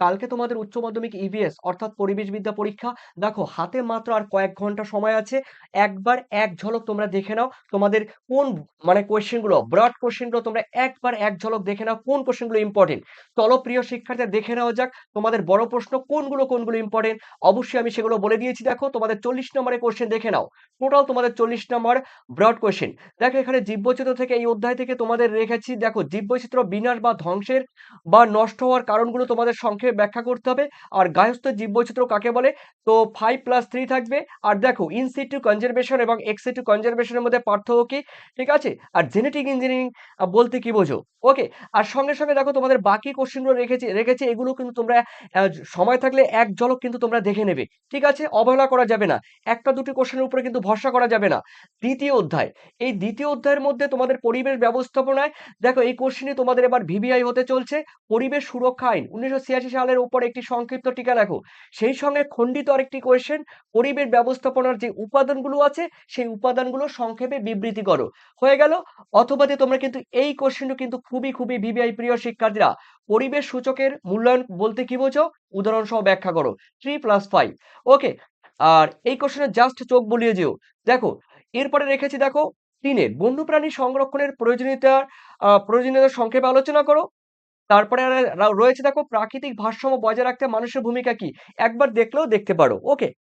কালকে তোমাদের উচ্চ মাধ্যমিক ইভিএস অর্থাৎ পরিবেশবিদ্যা পরীক্ষা। দেখো, হাতে মাত্র আর কয়েক ঘণ্টা সময় আছে। একবার এক ঝলক তোমরা দেখে নাও তোমাদের কোন মানে কোয়েশ্চেনগুলো ব্রড কোয়েশ্চেনগুলো তোমরা একবার এক ঝলক দেখে নাও কোন কোয়েশ্চেনগুলো ইম্পর্টেন্ট চলো, প্রিয় শিক্ষার্থীরা, দেখে নেওয়া যাক তোমাদের বড় প্রশ্ন কোনগুলো কোনগুলো ইম্পর্টেন্ট অবশ্যই আমি সেগুলো বলে দিয়েছি। দেখো, তোমাদের চল্লিশ নম্বরের কোয়েশ্চেন দেখে নাও। টোটাল তোমাদের চল্লিশ নম্বর ব্রড কোয়েশ্চেন দেখো, এখানে জীববৈচিত্র থেকে এই অধ্যায় থেকে তোমাদের রেখেছি। দেখো জীববৈচিত্র বিনাশ বা ধ্বংসের বা নষ্ট হওয়ার কারণগুলো তোমাদের সংক্ষেপে ব্যাখ্যা করতে হবে। আর গায়স্থ জীববৈচিত্র্য কাকে বলে? তো ফাইভ প্লাস থ্রি থাকবে। আর দেখো ইন সিটু কনজারভেশন এবং এক্স সিটু কনজারভেশনের মধ্যে পার্থক্য কি? ঠিক আছে? আর জেনেটিক ইঞ্জিনিয়ারিং বলতে কি বোঝো? ওকে আর সঙ্গে সঙ্গে দেখো, তোমাদের বাকি কোশ্চেনগুলো রেখেছি রেখেছি। এগুলো কিন্তু তোমরা সময় থাকলে এক ঝলক কিন্তু তোমরা দেখে নেবে। ঠিক আছে? অবহেলা করা যাবে না। একটা দুটি কোশ্চেনের উপরে কিন্তু ভরসা করা যাবে না। দ্বিতীয় অধ্যায়। এই দ্বিতীয় অধ্যায়ের মধ্যে তোমাদের পরিবেশ ব্যবস্থাপনায়, দেখো, এই কোশ্চেনে তোমাদের এবার ভিভিআই হতে চলছে। পরিবেশ সুরক্ষা আইন, উনিশশো ছিয়াশি সালের উপর একটি সংক্ষিপ্ত টিকা রাখো। সেই সঙ্গে খণ্ডিত আরেকটি কোয়েশ্চেন পরিবেশ ব্যবস্থাপনার যে উপাদানগুলো আছে সেই উপাদানগুলো সংক্ষেপে বিবৃতি করো। হয়ে গেল? অথবা তোমরা কিন্তু এই কোশ্চেনটা কিন্তু খুবই খুবই ভিভিআই প্রিয় শিক্ষার্থীরা পরিবেশ সূচকের মূল্যায়ন বলতে কি বোঝো? উদাহরণ সহ ব্যাখ্যা করো। থ্রি প্লাস ফাইভ ওকে আর এই কোশ্চেনে জাস্ট চোখ বলিয়ে যেও। দেখো এরপরে রেখেছি দেখো তিনের। বন্যপ্রাণী সংরক্ষণের প্রয়োজনীয়তা আহ, প্রয়োজনীয়তা সংক্ষেপে আলোচনা করো। তারপরে রয়েছে দেখো প্রাকৃতিক ভারসাম্য বজায় রাখতে মানুষের ভূমিকা কি? একবার দেখলেও দেখতে পারো ওকে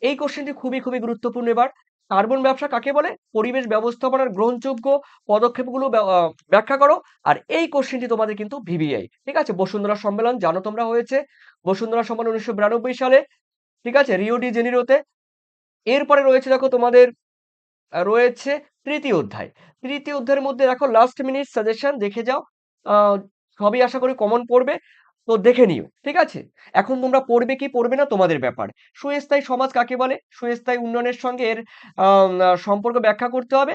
এই কোশ্চেনটি খুবই খুবই গুরুত্বপূর্ণ এবার। কার্বন ব্যবসা কাকে বলে? পরিবেশ ব্যবস্থাপনার গ্রহণযোগ্য পদক্ষেপগুলো ব্য- ব্যাখ্যা করো। আর এই কোশ্চেনটি তোমাদের কিন্তু ভিভিআই ঠিক আছে? বসুন্ধরা সম্মেলন, জানো তোমরা হয়েছে। বসুন্ধরা সম্মেলন উনিশশো বিরানব্বই সালে, ঠিক আছে? রিও ডি জেনিরোতে। এরপরে রয়েছে দেখো তোমাদের রয়েছে তৃতীয় অধ্যায়। তৃতীয় অধ্যায়ের মধ্যে দেখো লাস্ট মিনিট সাজেশন দেখে যাও। সবই আশা করি কমন পড়বে। তো দেখে নিও, ঠিক আছে? এখন তোমরা পড়বে কি পড়বে না তোমাদের ব্যাপার। সুস্থায়ী সমাজ কাকে বলে? সুস্থায়ী উন্নয়নের সঙ্গে এর সম্পর্ক ব্যাখ্যা করতে হবে।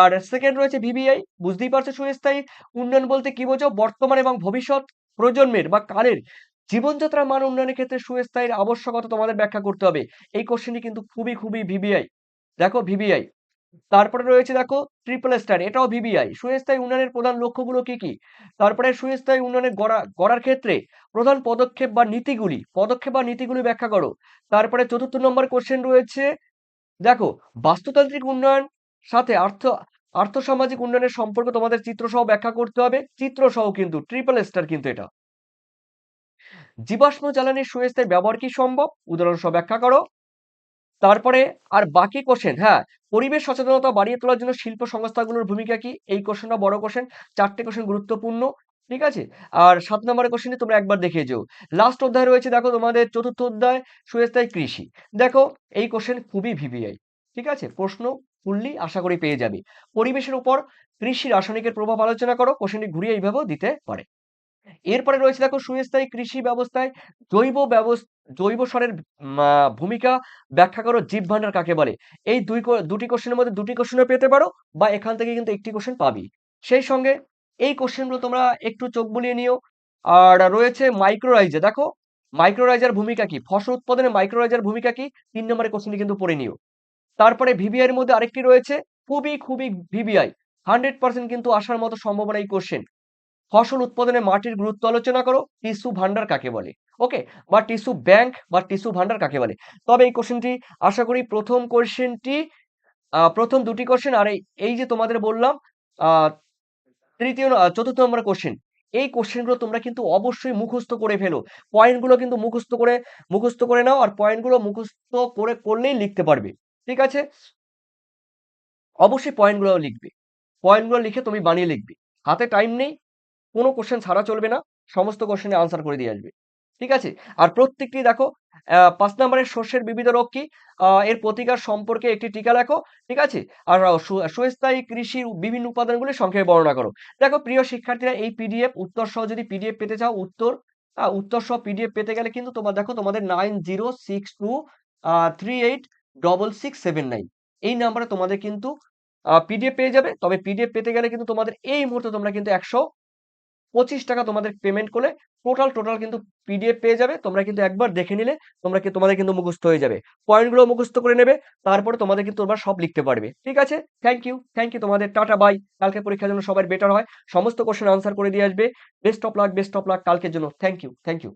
আর সেকেন্ড রয়েছে ভিভিআই বুঝতেই পারছ সুস্থায়ী উন্নয়ন বলতে কি বোঝো? বর্তমান এবং ভবিষ্যৎ প্রজন্মের বা কালের জীবনযাত্রার মান উন্নয়নের ক্ষেত্রে সুস্থায়ীর আবশ্যকতা তোমাদের ব্যাখ্যা করতে হবে। এই কোশ্চেনটি কিন্তু খুবই খুবই ভিভিআই দেখো ভিভিআই তারপরে রয়েছে দেখো ট্রিপল স্টার এটাও ভিবিআই সুস্থায়ী উন্নয়নের প্রধান লক্ষ্যগুলো কি কি? তারপরে সুস্থায়ী উন্নয়নের গড়া, গড়ার ক্ষেত্রে প্রধান পদক্ষেপ বা নীতিগুলি, পদক্ষেপ বা নীতিগুলি ব্যাখ্যা করো। তারপরে চতুর্থ নম্বর কোশ্চেন রয়েছে, দেখো বাস্তুতান্ত্রিক উন্নয়ন সাথে আর্থ, আর্থসামাজিক উন্নয়নের সম্পর্ক তোমাদের চিত্রসহ ব্যাখ্যা করতে হবে, চিত্রসহ কিন্তু ট্রিপল স্টার কিন্তু এটা। জীবাশ্ম জ্বালানির সুস্থায়ী ব্যবহার কি সম্ভব? উদাহরণ সহ ব্যাখ্যা করো। তারপরে আর বাকি কোশ্চেন হ্যাঁ পরিবেশ সচেতনতা বাড়িয়ে তোলার জন্য শিল্প সংস্থাগুলোর ভূমিকা কি? এই কোশ্চেনটা বড় কোশ্চেন চারটে কোশ্চেন গুরুত্বপূর্ণ, ঠিক আছে? আর সাত নম্বরের কোশ্চেনটি তোমরা একবার দেখে যেও। লাস্ট অধ্যায় রয়েছে, দেখো তোমাদের চতুর্থ অধ্যায়, সুস্থায়ী কৃষি। দেখো, এই কোশ্চেন খুবই ভিভিআই ঠিক আছে? প্রশ্ন ফুললি আশা করি পেয়ে যাবে। পরিবেশের উপর কৃষি রাসায়নিকের প্রভাব আলোচনা করো কোশ্চেনটি ঘুরিয়ে এইভাবেও দিতে পারে। এরপরে রয়েছে দেখো সুস্থায়ী কৃষি ব্যবস্থায় জৈব জৈব সারের ভূমিকা ব্যাখ্যা করো জীব ভান্ডার কাকে বলে? এই দুই দুটি কোশ্চেনের মধ্যে দুটি কোশ্চেনও পেতে পারো বা এখান থেকে কিন্তু একটি কোশ্চেন পাবি সেই সঙ্গে এই কোশ্চেনগুলো তোমরা একটু চোখ বুলিয়ে নিও। আর রয়েছে মাইক্রোরাইজার দেখো মাইক্রোরাইজার ভূমিকা কি? ফসল উৎপাদনে মাইক্রোরাইজার ভূমিকা কি? তিন নম্বরের কোশ্চেনটি কিন্তু পড়ে নিও। তারপরে ভিভিআই এর মধ্যে আরেকটি রয়েছে, খুবই খুবই ভিভিআই হান্ড্রেড পার্সেন্ট কিন্তু আসার মতো সম্ভাবনা এই কোশ্চেন ফসল উৎপাদনে মাটির গুরুত্ব আলোচনা করো। টিস্যু ভান্ডার কাকে বলে? ওকে, বা টিস্যু ব্যাংক, বা টিস্যু ভান্ডার কাকে বলে? তবে এই কোশ্চেনটি আশা করি প্রথম কোশ্চেনটি প্রথম দুটি কোশ্চেন আর এই- যে তোমাদের বললাম তৃতীয় চতুর্থ নম্বর কোশ্চেন এই কোশ্চেনগুলো তোমরা কিন্তু অবশ্যই মুখস্থ করে ফেলো। পয়েন্টগুলো কিন্তু মুখস্থ করে মুখস্থ করে নাও, আর পয়েন্টগুলো মুখস্থ করে করলেই লিখতে পারবে। ঠিক আছে? অবশ্যই পয়েন্টগুলো লিখবে। পয়েন্টগুলো লিখে তুমি বানিয়ে লিখবে। হাতে টাইম নেই। কোনো কোশ্চেন ছাড়া চলবে না, সমস্ত কোশ্চেনে আনসার করে দিয়ে আসবে। ঠিক আছে? আর প্রত্যেকটি দেখো পাঁচ নম্বরের শস্যের বিবিধ রোগ কি? এর প্রতিকার সম্পর্কে একটি টিকা লেখো, ঠিক আছে? আর সুস্থায়ী কৃষির বিভিন্ন উপাদানগুলি সংক্ষেপে বর্ণনা করো। দেখো, প্রিয় শিক্ষার্থীরা, এই পিডিএফ উত্তর সহ যদি পিডিএফ পেতে চাও, উত্তর উত্তর সহ পিডিএফ পেতে গেলে কিন্তু তোমার, দেখো, তোমাদের nine zero six two three eight double six seven nine এই নাম্বারে তোমাদের কিন্তু পিডিএফ পেয়ে যাবে। তবে পিডিএফ পেতে গেলে কিন্তু তোমাদের এই মুহূর্তে তোমরা কিন্তু একশো পঁচিশ টাকা তোমাদের পেমেন্ট করলে টোটাল টোটাল কিন্তু পিডিএফ পেয়ে যাবে। তোমরা কিন্তু একবার দেখে নিলে তোমরা কি, তোমাদের কিন্তু মুখস্থ হয়ে যাবে। পয়েন্টগুলো মুখস্থ করে নেবে, তারপরে তোমাদের কিন্তু তোমরা সব লিখতে পারবে। ঠিক আছে? থ্যাংক ইউ থ্যাংক ইউ তোমাদের। টাটা বাই কালকে পরীক্ষার জন্য সবার বেটার হয়। সমস্ত কোশ্চেন আনসার করে দিয়ে আসবে। Best of luck best of luck কালকের জন্য। Thank you thank you